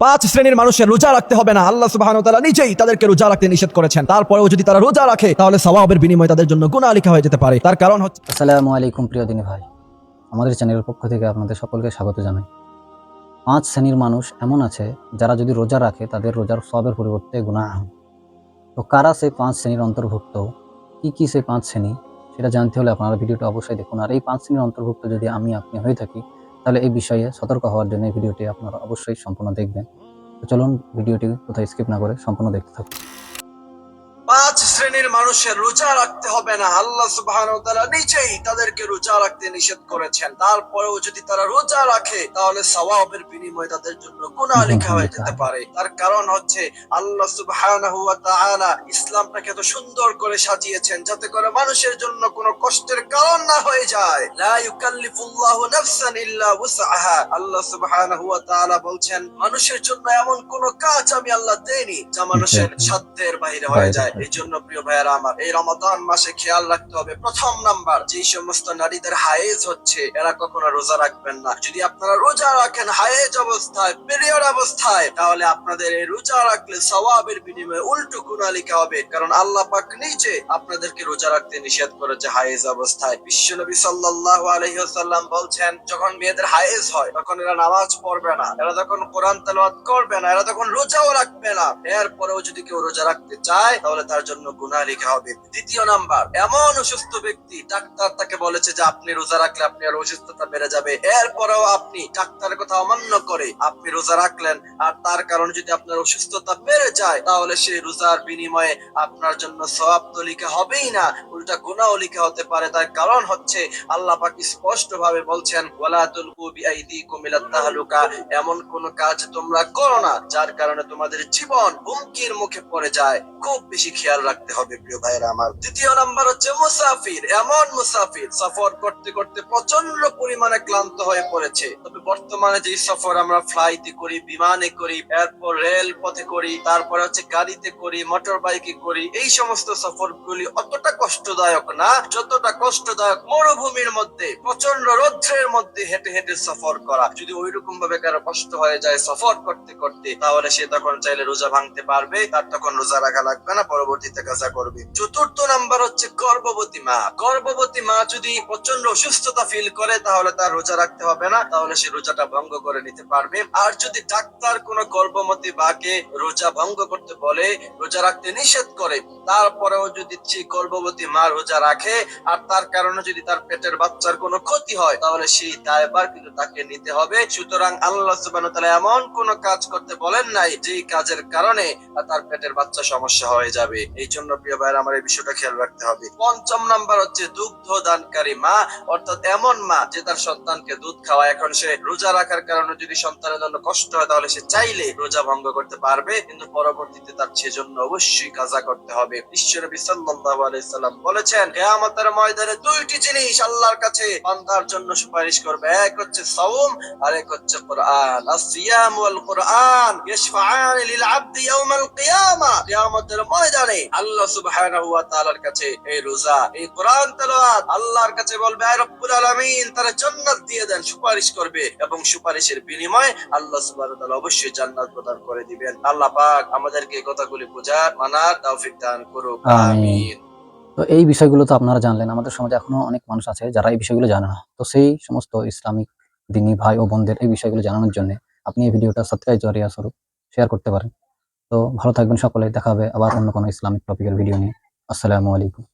পাঁচ শ্রেণির মানুষের রোজা রাখতে হবে না। আল্লাহ সুবাহ নিজেই তাদেরকে রোজা রাখতে নিষেধ করেছেন। তারপরেও যদি তারা রোজা রাখে, তাহলে সওয়াবের বিনিময়ে তাদের জন্য গুণা লেখা হয়ে যেতে পারে। তার কারণ হচ্ছে আসসালামু আলাইকুম প্রিয় দিনী ভাই। আমাদের চ্যানেলের পক্ষ থেকে আপনাদের সকলকে স্বাগত জানাই। পাঁচ শ্রেণির মানুষ এমন আছে, যারা যদি রোজা রাখে, তাদের রোজার সবের পরিবর্তে গুণা হয়। তো কারা সেই পাঁচ শ্রেণির অন্তর্ভুক্ত? কি কি সেই পাঁচ শ্রেণি? সেটা জানতে হলে আপনারা ভিডিওটা অবশ্যই দেখুন। আর এই পাঁচ শ্রেণির অন্তর্ভুক্ত যদি আমি, আপনি হয়ে থাকি তাহলে এই বিষয়ে সতর্ক হওয়ার জন্য এই ভিডিওটি আপনারা অবশ্যই সম্পূর্ণ দেখবেন। চলুন ভিডিওটি কোথায় স্কিপ না করে সম্পূর্ণ দেখতে থাকুন। শ্রেণির মানুষের রোজা রাখতে হবে না। আল্লাহ সুবাহ নিজেই তাদেরকে রোজা রাখতে নিষেধ করেছেন। তারপরেও যদি তারা রোজা রাখে তাহলে সওয়াবের বিনিময়ে তাদের জন্য গুনাহ লেখা হয়ে যেতে পারে। তার কারণ হচ্ছে আল্লাহ সুবাহ ইসলামটাকে এত সুন্দর করে সাজিয়েছেন যাতে করে মানুষের জন্য কোনো কষ্টের কারণ না হয়ে যায়। লা ইউকাল্লিফুল্লাহু নাফসান ইল্লা উসআহা আল্লাহ সুবহানাহু ওয়া তাআলা বলছেন মানুষের জন্য এমন কোন কাজ আমি আল্লাহ দেইনি যা মানুষের সাধ্যের বাইরে হয়ে যায়। এই জন্য প্রিয় ভাইয়ারা আমার, এই রমাদান মাসে খেয়াল রাখতে হবে। প্রথম নাম্বার যে সমস্ত নারীদের হায়েজ হচ্ছে, এরা কখনো রোজা রাখবেন না। যদি আপনারা রোজা রাখেন হায়েজ অবস্থায় পিরিয়ড অবস্থায়, তাহলে আপনাদের এই রোজা রাখলে সওয়াবের বিনিময়ে উল্টো গুনাহ লেখা হবে। কারণ আল্লাহ পাক নিজে আপনাদেরকে রোজা রাখতে নিষেধ করেছে হায়েজ অবস্থায়। বিশ্বনবী সাল্লাল্লাহু আলাইহি ওয়াসাল্লাম বলছেন, যখন মেয়েদের হায়েজ হয়, তখন এরা নামাজ পড়বে না। এরা তখন কোরআন তেলাওয়াত করবে না, এরা তখন রোজাও রাখবে না। এরপরেও যদি কেউ রোজা রাখতে চায়, তাহলে তার জন্য গুনাহ লেখা হবে। দ্বিতীয় নাম্বার, এমন অসুস্থ ব্যক্তি, ডাক্তার তাকে বলেছে যে আপনি রোজা রাখলে আপনি আর অসুস্থতা বেড়ে যাবে। এরপরেও আপনি ডাক্তারের কথা অমান্য করে আপনি রোজা রাখলেন, আর তার কারণে যদি আপনার অসুস্থতা বেড়ে যায়, তাহলে সেই রোজার বিনিময়ে আপনার জন্য সওয়াব তো লেখা হবেই না, উল্টা গুনাহ লেখা হতে পারে। তার কারণ হচ্ছে, আল্লাহ পাক স্পষ্ট ভাবে বলছেন, ওয়ালা তুলকু তাহলুকা এমন কোন কাজ তোমরা করো না, যার কারণে তোমাদের জীবন হুমকির মুখে পড়ে যায়। খুব বেশি খেয়াল রাখতে হবে, প্রিয় ভাইরা আমার। দ্বিতীয় নাম্বার হচ্ছে মুসাফির, এমন মুসাফির, সফর করতে করতে প্রচণ্ড পরিমাণে ক্লান্ত হয়ে পড়েছে। তবে বর্তমানে যে সফর আমরা ফ্লাইটে করি, বিমানে করি এরপর রেল পথে করি, তারপরে হচ্ছে গাড়িতে করি মোটর বাইকে করি, এই সমস্ত সফর গুলি অতটা কষ্টদায়ক না, যতটা কষ্টদায়ক মরুভূমির মধ্যে প্রচণ্ড রৌদ্রের মধ্যে হেঁটে হেঁটে সফর করা। যদি ওই রকম ভাবে কারও কষ্ট হয়ে যায় সফর করতে করতে, তাহলে সে তখন চাইলে রোজা ভাঙতে পারবে, তার তখন রোজা রাখা লাগবে না, পরবর্তীতে কাজা করবে। চতুর্থ নাম্বার হচ্ছে গর্ভবতী মা। গর্ভবতী মা যদি প্রচণ্ড অসুস্থতা ফিল করে, তাহলে তার রোজা রাখতে হবে না। তাহলে সে রোজাটা ভঙ্গ করে নিতে পারবে। আর যদি ডাক্তার কোনো গর্ভবতী মাকে রোজা ভঙ্গ করতে বলে, রোজা রাখতে নিষেধ করে, তারপরেও যদি সে গর্ভবতী মা রোজা রাখে, আর তার কারণে যদি তার পেটের বাচ্চার কোনো ক্ষতি হয়, তাহলে সেই দায়বার কিন্তু তাকে নিতে হবে। সুতরাং আল্লাহ তাআলা এমন কোন কাজ করতে বলেন নাই, যেই কাজের কারণে তার পেটের বাচ্চা সমস্যা হয়ে যাবে। এই জন্য প্রিয় ভাইয়ের, আমার এই বিষয়টা খেয়াল রাখতে হবে। পঞ্চম নাম্বার হচ্ছে দুগ্ধ দানকারী মা, অর্থাৎ এমন মা যে তার সন্তানকে দুধ খাওয়ায়। এখন সে রোজা রাখার কারণে যদি সন্তানের জন্য কষ্ট হয়, তাহলে সে চাইলে রোজা ভঙ্গ করতে পারবে, কিন্তু পরবর্তীতে তার সেজন্য অবশ্যই কাজা করতে হবে। বিশ্বনবী বলেছেন ময়দানে দুইটি জিনিস আল্লাহর কাছে বান্দার জন্য সুপারিশ করবে। এক হচ্ছে সাওম, আর এক হচ্ছে কোরআন। আসিয়াম ওয়াল কোরআন ইশফাআন লিল আবদি ইয়াউমাল কিয়ামা। ময়দানে আল্লাহ সুবহানাহু ওয়া তাআলার কাছে এই রোজা, এই কোরআন তেলাওয়াত আল্লাহর কাছে বলবে আয় রব্বুল আলামিন, তারা জান্নাত দিয়ে দেন, সুপারিশ করবে এবং সুপারিশের বিনিময়ে আল্লাহ সুবহানাহু ওয়া তাআলা অবশ্যই জান্নাত প্রদান করে দিবেন। আল্লাহ পাক আমাদেরকে এই কথাগুলি বোঝার, মানার তৌফিক দান করুক। আমিন। তো এই বিষয়গুলো তো আপনারা জানলেন, আমাদের সমাজে এখনও অনেক মানুষ আছে যারা এই বিষয়গুলো জানে না। তো সেই সমস্ত ইসলামিক দিনী ভাই ও বোনদের এই বিষয়গুলো জানানোর জন্য আপনি এই ভিডিওটা সাবস্ক্রাইব জরিয়া স্বরূপ শেয়ার করতে পারেন। তো ভালো থাকবেন সকলে, দেখা হবে আবার অন্য কোনো ইসলামিক টপিকের ভিডিও নিয়ে। আসসালামু আলাইকুম।